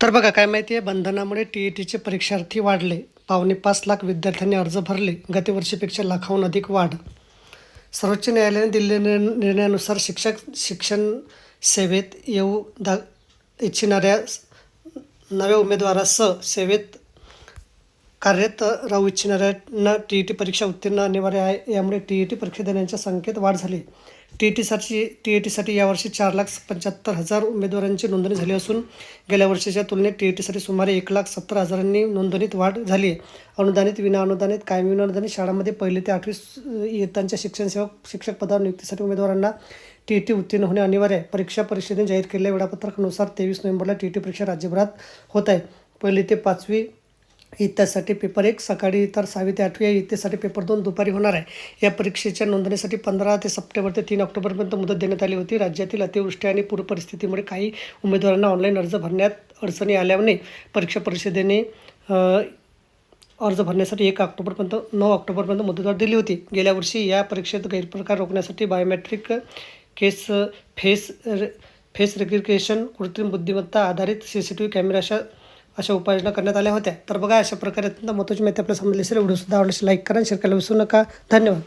तर बघा काय माहिती आहे? बंधनामुळे टी ई टीचे परीक्षार्थी वाढले. पावणे पाच लाख विद्यार्थ्यांनी अर्ज भरले. गतवर्षीपेक्षा लाखाहून अधिक वाढ. सर्वोच्च न्यायालयाने दिलेल्या निर्णयानुसार शिक्षक शिक्षण सेवेत येऊ दा इच्छिणाऱ्या नव्या उमेदवारासह सेवेत कार्यरत राहू इच्छिणाऱ्यांना टी ई टी परीक्षा उत्तीर्ण अनिवार्य आहे. यामुळे टी ई टी परीक्षा देण्याच्या संख्येत वाढ झाली. टी ई टीसाठी टी ई टीसाठी यावर्षी चार लाख पंच्याहत्तर हजार उमेदवारांची नोंदणी झाली असून गेल्या वर्षीच्या तुलनेत टी ई टीसाठी सुमारे एक लाख सत्तर हजारांनी नोंदणीत वाढ झाली. आहे अनुदानित विना अनुदानित कायमी विनाअनुदानित शाळांमध्ये पहिले ते आठवी इयत्तांच्या शिक्षणसेवक शिक्षक पदावर नियुक्तीसाठी उमेदवारांना टी ई टी उत्तीर्ण होणे अनिवार्य आहे. परीक्षा परिषदेने जाहीर केलेल्या वेळापत्रकानुसार तेवीस नोव्हेंबरला टी ई टी परीक्षा राज्यभरात होत आहे. पहिली ते पाचवी इत्यासाठी पेपर एक. सकाळी तर सहावी ते आठवी इतिहाससाठी इत्यासाठी पेपर दोन दुपारी होणार आहे. या परीक्षेच्या नोंदणीसाठी पंधरा ते सप्टेंबर ते तीन ऑक्टोबरपर्यंत मुदत देण्यात आली होती. राज्यातील अतिवृष्टी आणि पूर परिस्थितीमुळे काही उमेदवारांना ऑनलाईन अर्ज भरण्यात अडचणी आल्याने परीक्षा परिषदेने अर्ज भरण्यासाठी एक ऑक्टोबरपर्यंत नऊ ऑक्टोबरपर्यंत मुदतवाढ दिली होती. गेल्या वर्षी या परीक्षेत गैरप्रकार रोखण्यासाठी बायोमेट्रिक केस फेस फेस रेग्युकेशन कृत्रिम बुद्धिमत्ता आधारित सी सी टी व्ही कॅमेराच्या अशा उपाययोजना करण्यात आल्या होत्या. तर बघा अशा प्रकारे अत्यंत महत्त्वाची माहिती आपल्याला समजली असेल व्हिडिओ सुद्धा आवडल्यास लाईक करा शेअर करायला विसरू नका. धन्यवाद.